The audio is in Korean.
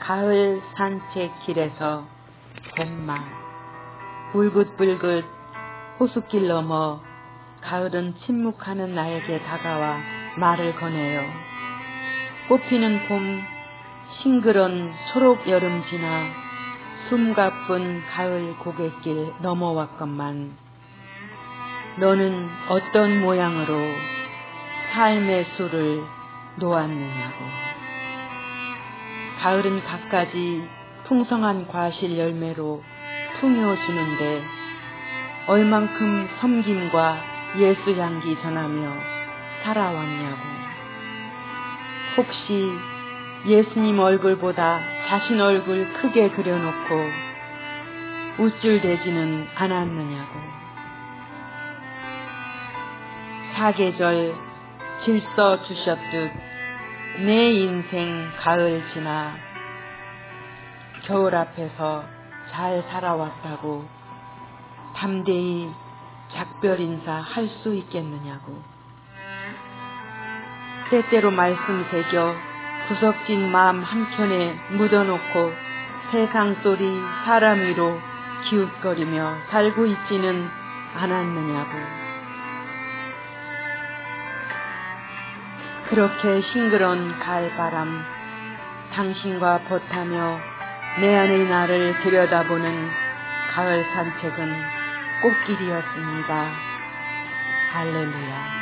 가을 산책길에서 봄말 불긋불긋 호숫길 넘어 가을은 침묵하는 나에게 다가와 말을 거네요. 꽃피는 봄 싱그런 초록 여름 지나 숨가쁜 가을 고갯길 넘어왔건만 너는 어떤 모양으로 삶의 수를 놓았느냐고. 가을은 갖가지 풍성한 과실 열매로 풍요주는데 얼만큼 섬김과 예수 향기 전하며 살아왔냐고. 혹시 예수님 얼굴보다 자신 얼굴 크게 그려놓고 우쭐대지는 않았느냐고. 사계절 질서 주셨듯 내 인생 가을 지나 겨울 앞에서 잘 살아왔다고 담대히 작별 인사 할 수 있겠느냐고. 때때로 말씀 새겨 구석진 마음 한켠에 묻어놓고 세상 소리 사람 위로 기웃거리며 살고 있지는 않았느냐고. 그렇게 싱그러운 가을바람, 당신과 벗하며 내 안의 나를 들여다보는 가을 산책은 꽃길이었습니다. 할렐루야.